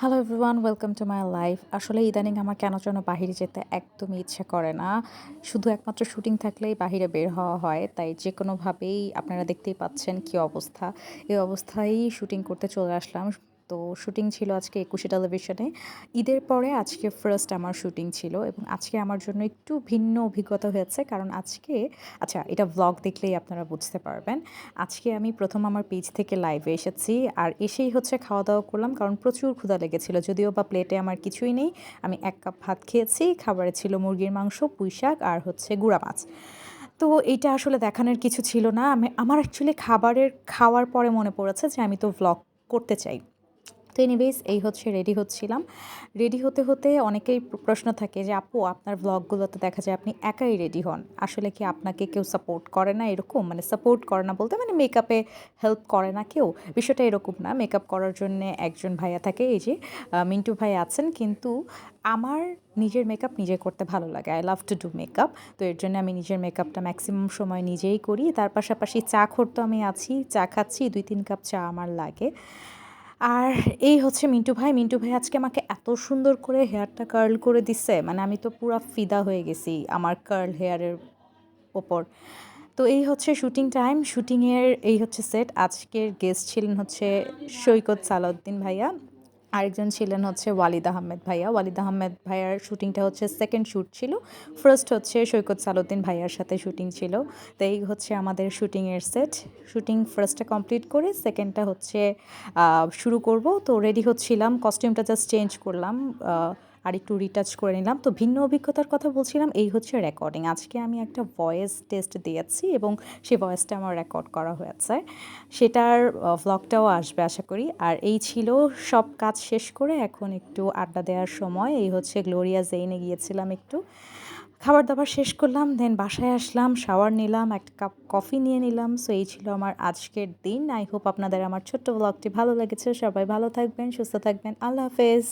Hello everyone welcome to my life আসলে ইদানিং আমার কেন যেন বাহিরে যেতে একদমই ইচ্ছে করে না। শুধু একমাত্র শুটিং থাকলেই বাহিরে বের হওয়া হয়, তাই যে কোনোভাবেই আপনারা দেখতেই পাচ্ছেন কি অবস্থা। এই অবস্থায় শুটিং করতে চলে আসলাম। তো শুটিং ছিল আজকে একুশে টেলিভিশনে ঈদের পরে আজকে ফার্স্ট আমার শুটিং ছিল এবং আজকে আমার জন্য একটু ভিন্ন অভিজ্ঞতা হয়েছে কারণ আজকে আচ্ছা এটা ভ্লগ দেখলেই আপনারা বুঝতে পারবেন। আজকে আমি প্রথম আমার পেজ থেকে লাইভে এসেছি আর এসেই হচ্ছে খাওয়া দাওয়া করলাম কারণ প্রচুর ক্ষুধা লেগেছিল যদিও বা প্লেটে আমার কিছুই নেই। আমি এক কাপ ভাত খেয়েছি, খাবারে ছিল মুরগির মাংস, পুঁই শাক আর হচ্ছে গুঁড়া মাছ। তো এইটা আসলে দেখানোর কিছু ছিল না। আমি, আমার অ্যাকচুয়ালি খাবারের, খাওয়ার পরে মনে পড়েছে যে আমি তো ভ্লগ করতে চাই। তো এনিওয়েজ এই হচ্ছে রেডি হচ্ছিলাম। রেডি হতে হতে অনেকেই প্রশ্ন থাকে যে, আপু, আপনার ব্লগগুলোতে দেখা যায় আপনি একাই রেডি হন। আসলে কি আপনাকে কেউ সাপোর্ট করে না এরকম? মানে সাপোর্ট করে না বলতে মানে মেকআপে হেল্প করে না কেউ? বিষয়টা এরকম না। মেকআপ করার জন্য একজন ভাইয়া থাকে, এই যে মিন্টু ভাই আছেন। কিন্তু আমার নিজের মেকআপ নিজে করতে ভালো লাগে। I love to do makeup তো এর জন্য আমি নিজের মেকআপটা ম্যাক্সিমাম সময় নিজেই করি। তার পাশাপাশি চা খোর তো আমি আছি, চা খাচ্ছি দুই তিন কাপ চা আমার লাগে। আর এই হচ্ছে মিন্টু ভাই। মিন্টু ভাই আজকে আমাকে এত সুন্দর করে হেয়ারটা কার্ল করে দিছে মানে আমি তো পুরা ফিদা হয়ে গেছি আমার কার্ল হেয়ারের ওপর। তো এই হচ্ছে শুটিং টাইম শুটিংয়ের এই হচ্ছে সেট আজকের গেস্ট ছিলেন হচ্ছে সৈকত সালাউদ্দিন ভাইয়া। আরেকজন ছিলেন হচ্ছে ওয়ালিদ আহমেদ ভাইয়া। ওয়ালিদ আহমেদ ভাইয়ার শুটিংটা হচ্ছে সেকেন্ড শ্যুট ছিল। ফার্স্ট হচ্ছে সৈকত সালুদ্দিন ভাইয়ার সাথে শুটিং ছিল। তো এই হচ্ছে আমাদের শুটিংয়ের সেট শুটিং ফার্স্টটা কমপ্লিট করে সেকেন্ডটা হচ্ছে শুরু করব। তো রেডি হচ্ছিলাম। কস্টিউমটা জাস্ট চেঞ্জ করলাম। আর একটু রিটাচ করে নিলাম। তো ভিন্ন অভিজ্ঞতার কথা বলছিলাম, এই হচ্ছে রেকর্ডিং আজকে আমি একটা ভয়েস টেস্ট দিয়েছি এবং সেই ভয়েসটা আমার রেকর্ড করা হয়েছে। সেটার ভ্লগটাও আসবে আশা করি। আর এই ছিল সব কাজ শেষ করে এখন একটু আড্ডা দেওয়ার সময়। এই হচ্ছে গ্লোরিয়া জেইনে গিয়েছিলাম একটু। খাবার দাবার শেষ করলাম দেন বাসায় আসলাম শাওয়ার নিলাম, একটা কাপ কফি নিয়ে নিলাম। সো এই ছিল আমার আজকের দিন। আই হোপ আপনাদের আমার ছোট্ট ব্লগটি ভালো লেগেছে। সবাই ভালো থাকবেন, সুস্থ থাকবেন। আল্লাহ হাফেজ।